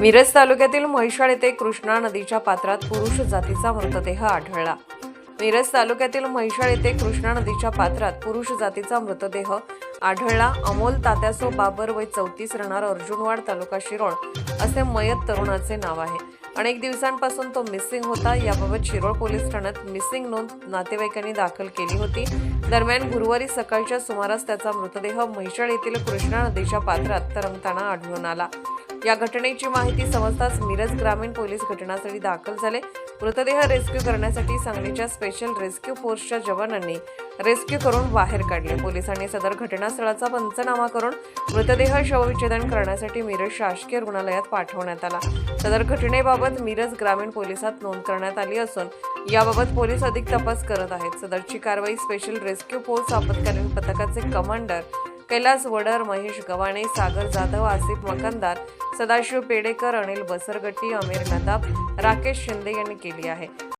मिरज तालुक्यातील म्हैसाळ येथे कृष्णा नदीच्या पात्रात पुरुष जातीचा मृतदेह आढळला. मिरज तालुक्यातील म्हैसाळ येथे कृष्णा नदीच्या पात्रात पुरुष जातीचा मृतदेह आढळला. अमोल तात्यासो बाबर वय चौतीस राहणार अर्जुनवाड तालुका शिरोळ असे मयत तरुणाचे नाव आहे. अनेक दिवसांपासून तो मिसिंग होता. याबाबत शिरोळ पोलीस ठाण्यात मिसिंग नोंद नातेवाईकांनी दाखल केली होती. दरम्यान गुरुवारी सकाळच्या सुमारास त्याचा मृतदेह म्हैसाळ येथील कृष्णा नदीच्या पात्रात तरंगताना आढळून आला. या घटनेची माहिती समजताच मिरज ग्रामीण पोलीस घटनास्थळी दाखल झाले. मृतदेह रेस्क्यू करण्यासाठी सांगलीच्या स्पेशल रेस्क्यू फोर्सच्या जवानांनी रेस्क्यू करून बाहेर काढले. पोलिसांनी सदर घटनास्थळाचा पंचनामा करून मृतदेह शवविच्छेदन करण्यासाठी मिरज शासकीय रुग्णालयात पाठवण्यात आला. सदर घटनेबाबत मिरज ग्रामीण पोलिसात नोंद करण्यात आली असून याबाबत पोलीस अधिक तपास करत आहेत. सदरची कारवाई स्पेशल रेस्क्यू फोर्स आपत्कालीन पथकाचे कमांडर कैलास वडर महेश गवाणे सागर जाधव आसिफ मकंदार सदाशिव पेडेकर अनिल बसरगट्टी अमीर नदाब राकेश शिंदे यांनी केली आहे.